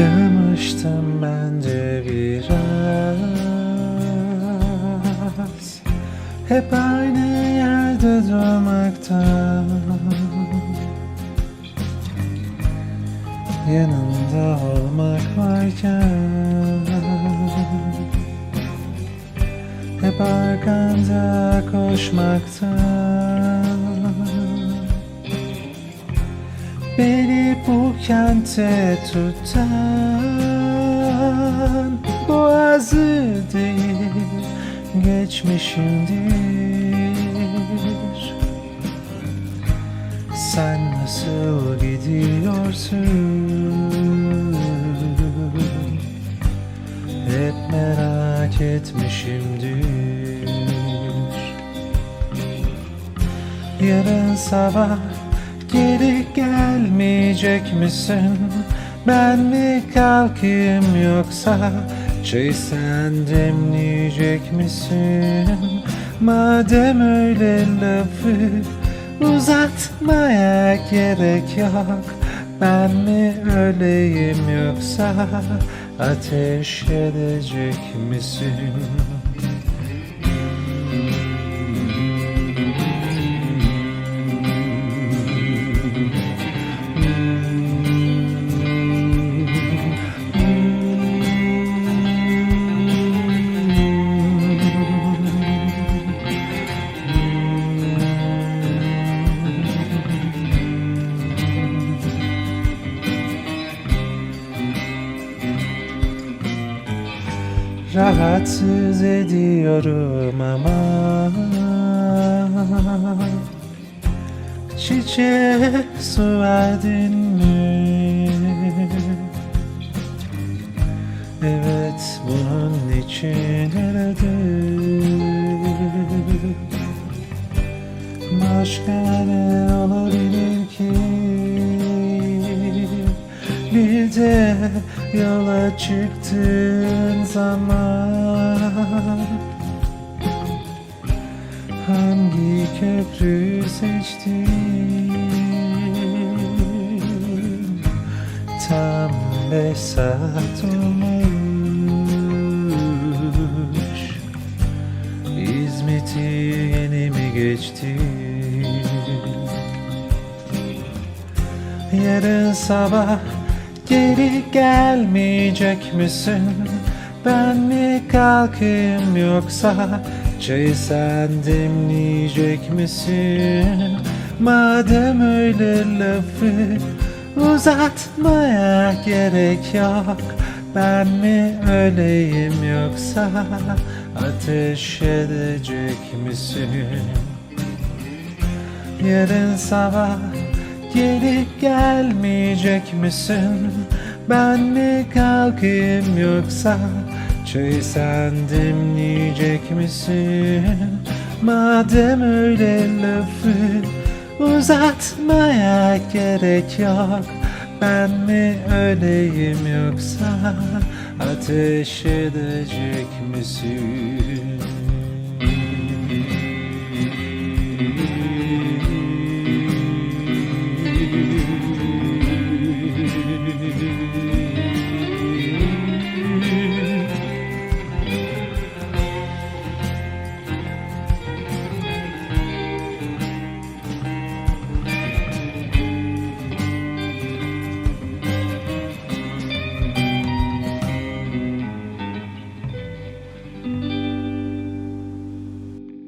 Sıkılmıştım bence biraz. Hep aynı yerde durmaktan. Yanında olmak varken. Hep arkanda koşmaktan Beni bu kente tutan Boğazı değil geçmişimdir. Sen nasıl gidiyorsun? Hep merak etmişimdir. Yarın sabah geri gelmeyecek misin? Ben mi kalkayım yoksa çay sen demleyecek misin? Madem öyle lafı uzatmaya gerek yok Ben mi öleyim yoksa ateş edecek misin? Rahatsız ediyorum ama Çiçeğe su verdin mi? Evet bunun için aradım Bir de yola çıktığın zaman Hangi köprüyü seçtin? Tam beş saat olmuş İzmit'i yeni mi geçtin? Yarın sabah geri gelmeyecek misin? Ben mi kalkayım yoksa çayı sen demleyecek misin? Madem öyle lafı uzatmaya gerek yok Ben mi öleyim yoksa ateş edecek misin? Yarın sabah geri gelmeyecek misin? Ben mi kalkayım yoksa çayı sen demleyecek misin? Madem öyle lafı uzatmaya gerek yok Ben mi öleyim yoksa ateş edecek misin?